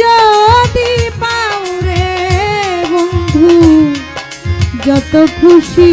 যদি পাওরে বন্ধু যত খুশি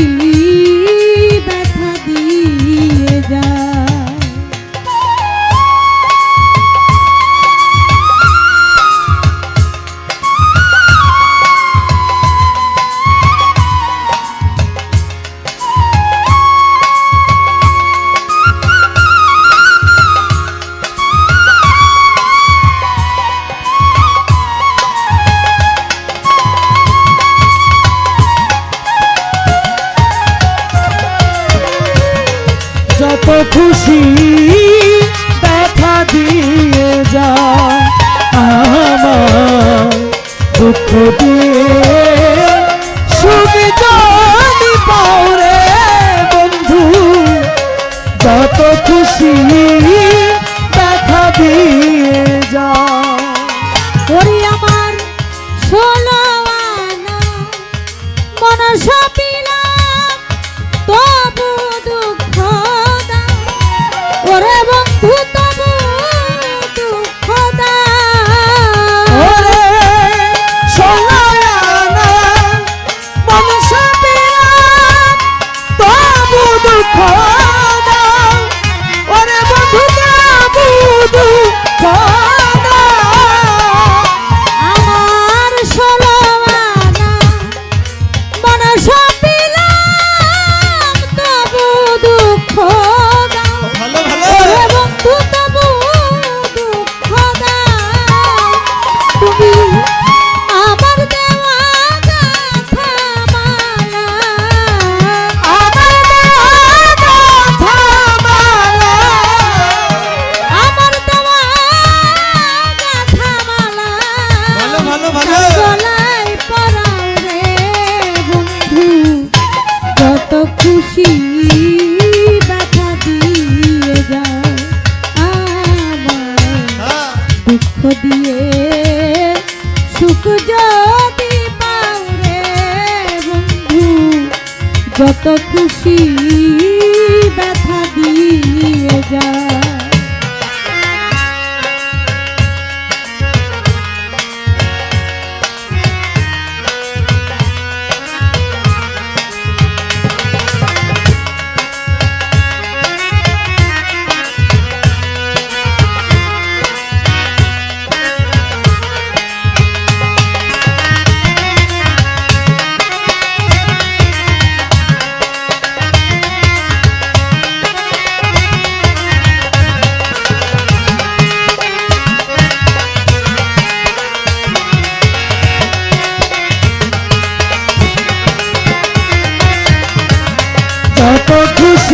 দুঃখ দিয়ে সুখে যদি পাও রে বন্ধু যত খুশি দিয়ে। সুখ যদি পাওরে বন্ধু যত খুশি ব্যথা দিয়ে যায়।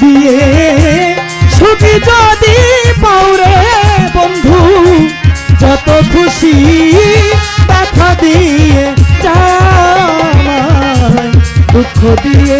দিয়ে। সুখী যদি পাওরে বন্ধু যত খুশি দেখা দিয়ে যা দুঃখ দিয়ে